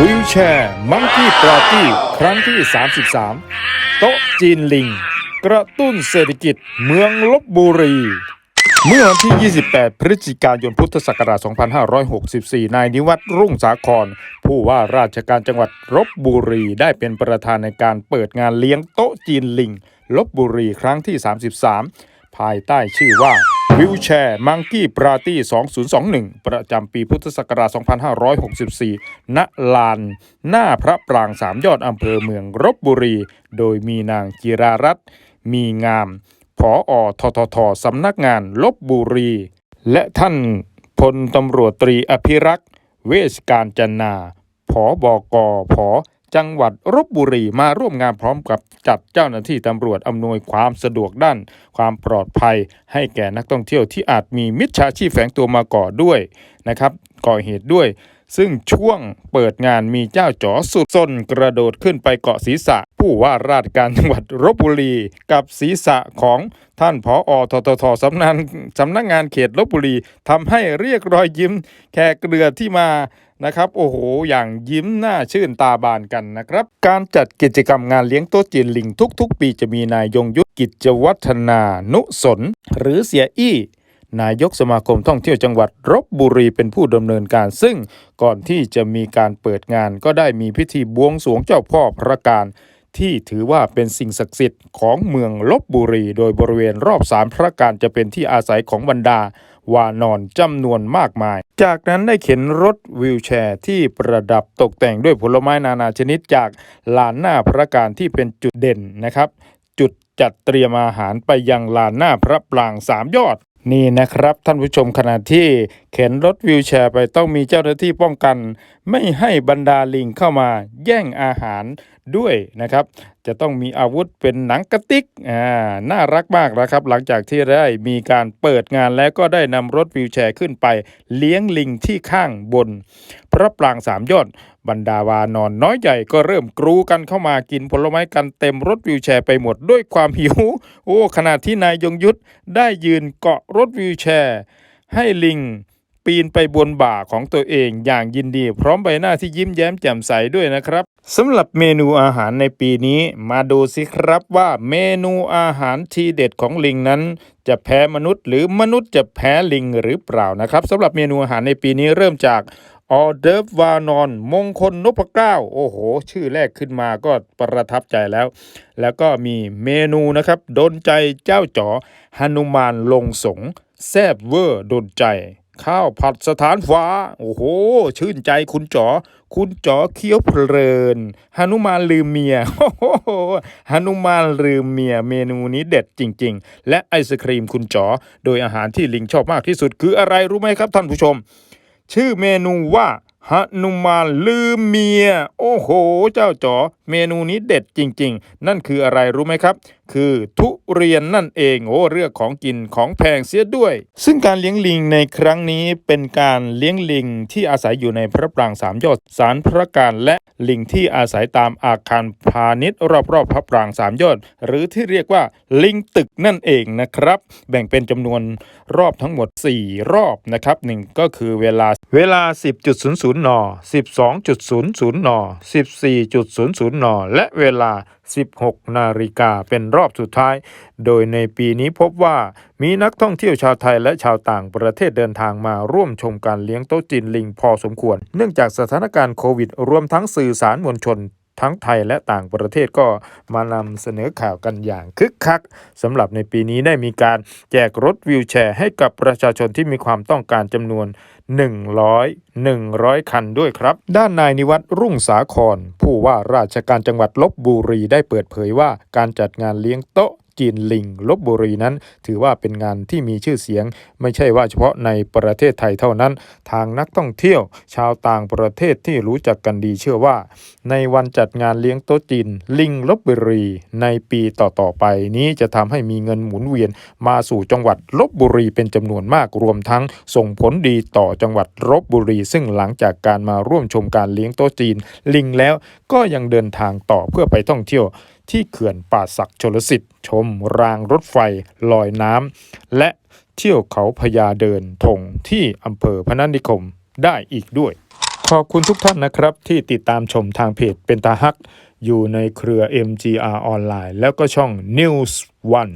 วิวแชร์มังกี้ปาร์ตี้ครั้งที่ 33 โต๊ะจีนลิง กระตุ้นเศรษฐกิจเมืองลบบุรี เมื่อวันที่ 28 พฤศจิกายนพุทธศักราช 2564 นายนิวัฒน์รุ่งสาคร ผู้ว่าราชการจังหวัดลบบุรีได้เป็นประธานในการเปิดงานเลี้ยงโต๊ะจีนลิงลบบุรีครั้งที่ 33 ภายใต้ชื่อว่า วิวแชร์มังกี้ปาร์ตี้ 2021 ประจำปีพุทธศักราช 2564 ณ ลาน หน้าพระปรางสามยอดอำเภอเมืองลบบุรี โดยมีนางจิรารัตน์มีงามผออทททสำนักงานลบบุรี และท่านพลตำรวจตรีอภิรักษ์ เวชการจันนาผอบกผอ จังหวัดลบบุรีมาร่วมงานพร้อมกับจัดเจ้าหน้าที่ตำรวจอำนวยความสะดวกด้าน ความปลอดภัย ให้แก่นักท่องเที่ยวที่อาจมีมิจฉาชีพแฝงตัวมาก่อด้วยนะครับก่อเหตุด้วย ซึ่งช่วงเปิดงานมีเจ้าจ๋อสุดซนกระโดดขึ้นไปเกาะศีรษะ ผู้ว่าราชการจังหวัดลบบุรี กับศีรษะของท่านผออทททสำนักสำนักงานเขตลบบุรีทำให้เรียกรอยยิ้มแขกเรือที่มา นะครับ โอ้โห อย่างยิ้มหน้าชื่นตาบานกันนะครับ การจัดกิจกรรมงานเลี้ยงโต๊ะจีนลิงทุกๆ ปีจะมีนายยงยุทธกิจวัฒนานุสน หรือเสียอี้นายกสมาคมท่องเที่ยวจังหวัดลบบุรีเป็นผู้ดำเนินการ ซึ่งก่อนที่จะมีการเปิดงานก็ได้มีพิธีบวงสรวงเจ้าพ่อพระการ ที่ถือว่าเป็นสิ่งศักดิ์สิทธิ์ของเมืองลบบุรี โดยบริเวณรอบสามพระการจะเป็นที่อาศัยของบรรดาวานอนจำนวนมากมาย จากนั้นได้เข็นรถวิวแชร์ที่ประดับตกแต่งด้วยผลไม้นานาชนิดจากลานหน้าพระการที่เป็นจุดเด่นนะครับ จุดจัดเตรียมอาหารไปยังลานหน้าพระปรางสามยอดนี่นะครับท่านผู้ชมขณะที่เข็นรถวิวแชร์ไปต้องมีเจ้าหน้าที่ป้องกัน ไม่ให้บรรดาลิงเข้ามาแย่งอาหาร ด้วยนะครับจะต้องมีอาวุธเป็นหนังกระติกอ่าน่ารักมากนะครับ หลังจากที่ได้มีการเปิดงานแล้วก็ได้นำรถวิวแชร์ขึ้นไป เลี้ยงลิงที่ข้างบน พระปรางสามยอดบรรดาวานอนน้อยใหญ่ก็เริ่มกรูกันเข้ามากินผลไม้กันเต็มรถวิวแชร์ไปหมดด้วยความหิว โอ้ขณะที่นายยงยุทธได้ยืนเกาะรถวิวแชร์ ให้ลิงปีนไปบนบ่าของตัวเองอย่างยินดี พร้อมใบหน้าที่ยิ้มแย้มแจ่มใสด้วยนะครับ สำหรับเมนูอาหารในปีนี้มาดูสิครับว่าเมนูอาหารทีเด็ดของลิงนั้น จะแพ้มนุษย์หรือมนุษย์จะแพ้ลิงหรือเปล่านะครับสำหรับเมนูอาหารในปีนี้เริ่มจากออเดิร์ฟวานอน มงคลนพเก้า โอ้โห ชื่อแรกขึ้นมาก็ประทับใจแล้ว แล้วก็มีเมนูนะครับโดนใจเจ้าจ๋อหนุมานลงสงแซบเวอร์โดนใจ ข้าวผัดสถานฟ้า โอ้โห ชื่นใจคุณจ๋อคุณจ๋อเคี้ยวเพลินหนุมานลืมเมียโอ้โหหนุมานลืมเมีย เมนูนี้เด็ดจริง ๆ และไอศครีมคุณจ๋อโดยอาหารที่ลิงชอบมากที่สุดคืออะไรรู้ไหมครับท่านผู้ชม ชื่อเมนูว่า ฮนุมานลืมเมีย โอ้โห เจ้าจ๋อเมนูนี้เด็ดจริง ๆ นั่นคืออะไรรู้ไหมครับ คือทุเรียนนั่นเองโอ้เรื่องของกินของแพงเสียด้วย ซึ่งการเลี้ยงลิงในครั้งนี้เป็นการเลี้ยงลิงที่อาศัยอยู่ในพระปรางสามยอดสารพระการและ ลิงที่อาศัยตามอาคารพาณิชย์รอบๆพระปรางสามยอด หรือที่เรียกว่าลิงตึกนั่นเองนะครับ แบ่งเป็นจำนวนรอบทั้งหมด 4 รอบนะครับหนึ่งก็คือเวลาเวลา 10.00 น 12.00 น 14.00 น และเวลา 16 นาฬิกาเป็นรอบสุดท้าย โดยในปีนี้พบว่ามีนักท่องเที่ยวชาวไทยและชาวต่างประเทศเดินทางมาร่วมชมการเลี้ยงโต๊ะจีนลิงพอสมควร เนื่องจากสถานการณ์โควิด รวมทั้งสื่อสารมวลชน ทั้งไทยและต่างประเทศก็มานำเสนอข่าวกันอย่างคึกคักสำหรับในปีนี้ได้มีการแจกรถวิวแชร์ให้กับประชาชนที่มีความต้องการจำนวน 100 100 คันด้วยครับ ด้านนายนิวัตรรุ่งสาคร ผู้ว่าราชการจังหวัดลบบุรีได้เปิดเผยว่าการจัดงานเลี้ยงโต๊ะ จีนลิงลบบุรีนั้น ถือว่าเป็นงานที่มีชื่อเสียง ไม่ใช่ว่าเฉพาะในประเทศไทยเท่านั้น ทางนักท่องเที่ยว ชาวต่างประเทศที่รู้จักกันดีเชื่อว่า ในวันจัดงานเลี้ยงโต๊ะจีนลิงลบบุรีในปีต่อๆไป นี้จะทำให้มีเงินหมุนเวียน มาสู่จังหวัดลบบุรีเป็นจำนวนมากรวมทั้งส่งผลดีต่อจังหวัดลบบุรี ซึ่งหลังจากการมาร่วมชมการเลี้ยงโต๊ะจีน ลิงแล้วก็ยังเดินทางต่อเพื่อไปท่องเที่ยวที่เขื่อนป่าศักชลสิทธิ์ ชมรางรถไฟลอยน้ำและเที่ยวเขาพญาเดินทงที่อำเภอพนัสนิคมได้อีกด้วยขขอบคุณทุกท่านนะครับที่ติดตามชมทางเพจเป็นตาฮัก อยู่ในเครือ MGR ออนไลน์แล้วก็ช่อง News One